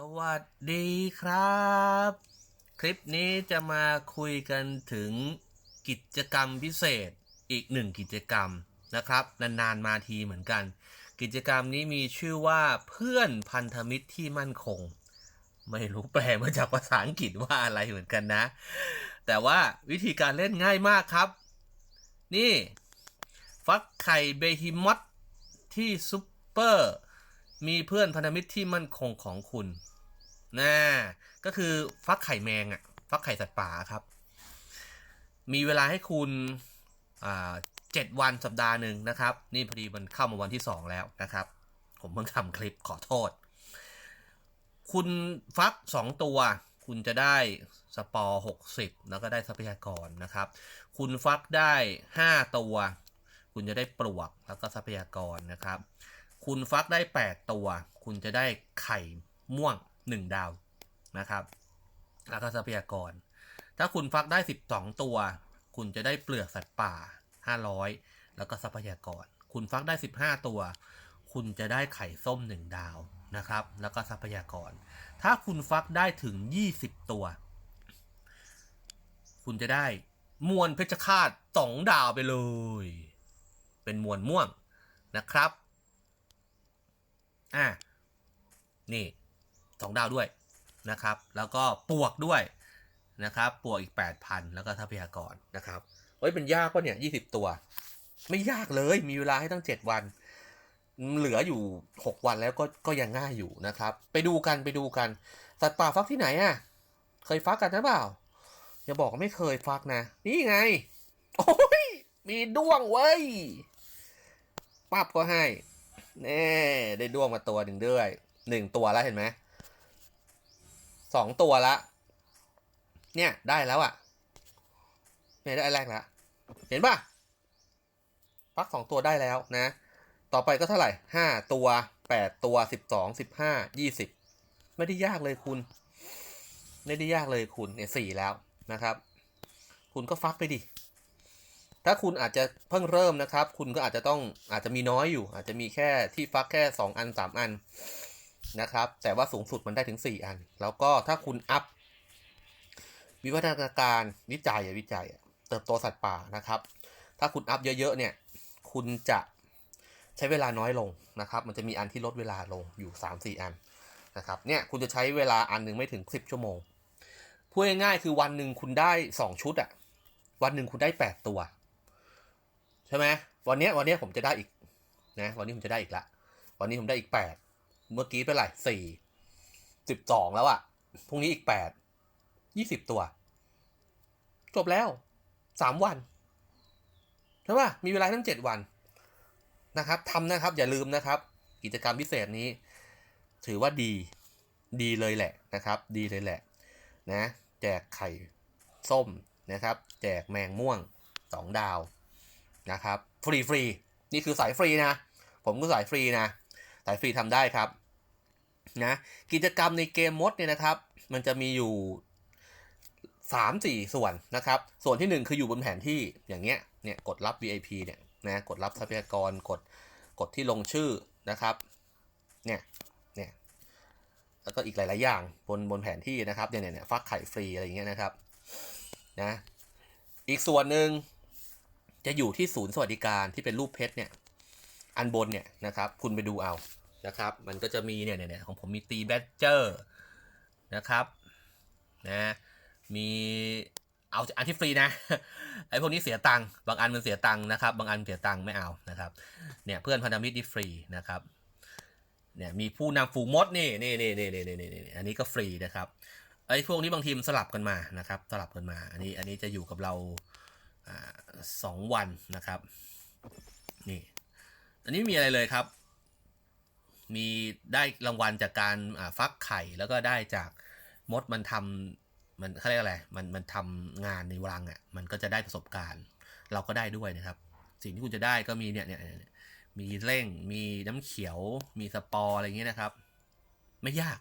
สวัสดีครับ คลิปนี้จะมาคุยกันถึงกิจกรรมพิเศษอีกหนึ่งกิจกรรมนะครับ นานๆมาทีเหมือนกัน กิจกรรมนี้มีชื่อว่าเพื่อนพันธมิตรที่มั่นคง ไม่รู้แปลมาจากภาษาอังกฤษว่าอะไรเหมือนกันนะ แต่ว่าวิธีการเล่นง่ายมากครับ นี่ ฟักไข่เบฮิมอตที่ซุปเปอร์ มีเพื่อนพันธมิตรที่มั่นคงของคุณนะก็คือฟักไข่แมงอะฟักไข่สัตว์ป่าครับ มีเวลาให้คุณอ่าเจ็ดวันสัปดาห์หนึ่งนะครับ นี่พอดีมันเข้ามาวันที่สองแล้วนะครับ ผมเพิ่งทำคลิปขอโทษ คุณฟักสองตัว คุณจะได้สปอร์หกสิบแล้วก็ได้ทรัพยากรนะครับ คุณฟักได้ห้าตัว คุณจะได้ปลวกแล้วก็ทรัพยากรนะครับ คุณฟักได้ 8 ตัว คุณจะได้ไข่ม่วง 1 ดาวนะครับ แล้วก็ทรัพยากร ถ้าคุณฟักได้ 12 ตัว คุณจะได้เปลือกสัตว์ป่า 500 แล้วก็ทรัพยากร คุณฟักได้ 15 ตัว คุณจะได้ไข่ส้ม 1 ดาวนะครับ แล้วก็ทรัพยากร ถ้าคุณฟักได้ถึง 20 ตัว คุณจะได้มวลเพชรฆาต2ดาวไปเลย เป็นมวลม่วงนะครับ อะนี่สองดาวด้วยนะครับ แล้วก็ปวกด้วยนะครับ ปวกอีกแปดพันแล้วก็ทรัพยากรนะครับเฮ้ยเป็นยากปะเนี่ยยี่สิบตัว ไม่ยากเลยมีเวลาให้ตั้งเจ็ดวัน เหลืออยู่หกวันแล้วก็ก็ยังง่ายอยู่นะครับ ไปดูกันไปดูกัน สัตว์ป่าฟักที่ไหนอะ่ะ เคยฟักกันหรือเปล่า อย่าบอกว่าไม่เคยฟักนะ นี่ไง โอ้ยมีด้วงเว้ยปั๊บก็ให้ แน่ได้ด้วงมาตัวหนึ่งด้วยหนึ่งตัวแล้วเห็นไหมสองตัวละ เนี่ยได้แล้วอะ่ะเนี่ยได้แรกแล้วเห็นป่ะปักสองตัวได้แล้วนะ ต่อไปก็เท่าไหร่ห้าตัวแปดตัวสิบสองสิบห้ายี่สิบไม่ได้ยากเลยคุณ ไม่ได้ยากเลยคุณเนี่ยสี่แล้วนะครับ คุณก็ฟักไปดิ ถ้าคุณอาจจะเพิ่งเริ่มนะครับ คุณก็อาจจะต้องอาจจะมีน้อยอยู่ อาจจะมีแค่ที่ฟักแค่ 2 อัน 3 อันนะครับ แต่ว่าสูงสุดมันได้ถึง 4 อัน แล้วก็ถ้าคุณอัพ วิวัฒนาการวิจัยอะวิจัย เติบโตสัตว์ป่านะครับ ถ้าคุณอัพเยอะๆเนี่ย คุณจะใช้เวลาน้อยลงนะครับ มันจะมีอันที่ลดเวลาลงอยู่ 3-4 อันนะครับเนี่ยคุณจะใช้เวลาอันหนึ่งไม่ถึง 10 ชั่วโมงพูดง่ายๆคือวันหนึ่งคุณได้ 2 ชุดอะวันหนึ่งคุณได้ 8 ตัว ใช่ไหมวันนี้วันนี้ผมจะได้อีกนะวันนี้ผมจะได้อีกละ วันนี้ผมได้อีกแปดเมื่อกี้เป็นไรสี่สิบสองแล้วอะ่ะพรุ่งนี้อีกแปดยี่สิบตัว จบแล้วสามวันใช่ป่ะมีเวลาทั้งเจ็ดวันนะครับทำนะครับอย่าลืมนะครับ กิจกรรมพิเศษนี้ ถือว่าดีดีเลยแหละนะครับ ดีเลยแหละนะแจกไข่ส้มนะครับ แจกแมงม่วงสองดาว นะครับฟรีฟรีนี่คือสายฟรีนะ ผมก็สายฟรีนะ สายฟรีทำได้ครับนะกิจกรรมในเกมมดเนี่ยนะครับ มันจะมีอยู่สามสี่ส่วนนะครับ ส่วนที่หนึ่งคืออยู่บนแผนที่อย่างเงี้ยเนี่ยกดรับ VIP เนี่ยนะกดรับทรัพยากรกดกดที่ลงชื่อนะครับเนี่ยเนี่ยแล้วก็อีกหลาย ๆ อย่างบนบนแผนที่นะครับเนี่ยเนี่ยฟักไข่ฟรีอะไรอย่างเงี้ยนะครับนะอีกส่วนหนึ่ง จะอยู่ที่ศูนย์สวัสดิการที่เป็นรูปเพชรเนี่ย อันบนเนี่ยนะครับ คุณไปดูเอานะครับ มันก็จะมีเนี่ยเนี่ยของผมมีตีแบดเจอร์นะครับนะมีเอาอันที่ฟรีนะไอพวกนี้เสียตังค์บางอันมันเสียตังค์นะครับ บางอันเสียตังค์ไม่เอานะครับเนี่ยเพื่อนพันธมิตรนี่ฟรีนะครับเนี่ยมีผู้นำฝูงมดนี่นี่นี่นี่นี่นี่นี่อันนี้ก็ฟรีนะครับไอ้พวกนี้บางทีมนสลับกันมานะครับ สลับกันมา อันนี้อันนี้จะอยู่กับเรา สองวันนะครับนี่อันนี้มีอะไรเลยครับ มีได้รางวัลจากการฟักไข่แล้วก็ได้จากมดมันทำมันเขาเรียกอะไรมันมันทำงานในรังอะ่ะมันก็จะได้ประสบการณ์ เราก็ได้ด้วยนะครับ สิ่งที่คุณจะได้ก็มีเนี่ยเนี่ยมีเร่ง มีน้ำเขียว มีสปอร์อะไรเงี้ยนะครับ ไม่ยาก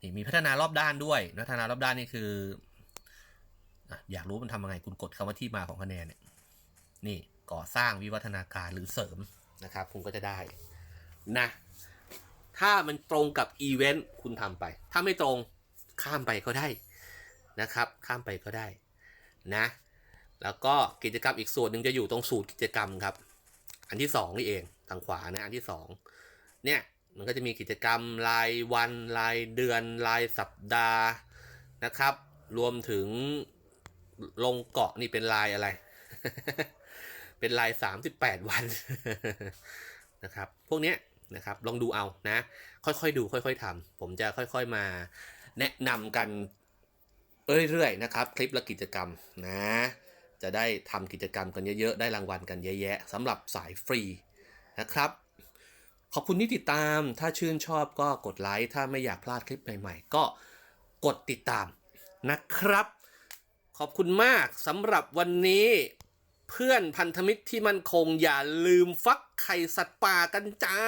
นี่มีพัฒนารอบด้านด้วยพัฒนารอบด้านนี่คือ อยากรู้มันทำยังไงคุณกดคำว่าที่มาของคะแนนเนี่ยนี่ก่อสร้างวิวัฒนาการหรือเสริมนะครับ คุณก็จะได้นะ ถ้ามันตรงกับอีเวนต์คุณทำไป ถ้าไม่ตรงข้ามไปก็ได้นะครับ ข้ามไปก็ได้นะ แล้วก็กิจกรรมอีกส่วนหนึ่งจะอยู่ตรงสูตรกิจกรรมครับ อันที่สองนี่เองทางขวานะอันที่สองเนี่ยมันก็จะมีกิจกรรมรายวันรายเดือนรายสัปดาห์นะครับ รวมถึง ลงเกาะนี่เป็นลายอะไร เป็นลาย38วันนะครับ พวกเนี้ยนะครับ ลองดูเอานะ ค่อยๆดู ค่อย ๆทำผมจะค่อยๆมาแนะนำกันเรื่อยๆนะครับ คลิปและกิจกรรมนะ จะได้ทำกิจกรรมกันเยอะๆ ได้รางวัลกันเยอะแยะสำหรับสายฟรีนะครับ ขอบคุณที่ติดตาม ถ้าชื่นชอบก็กดไลค์ ถ้าไม่อยากพลาดคลิปใหม่ๆ ก็กดติดตามนะครับ ขอบคุณมากสำหรับวันนี้ เพื่อนพันธมิตรที่มั่นคงอย่าลืมฟักไข่สัตว์ป่ากันจ้า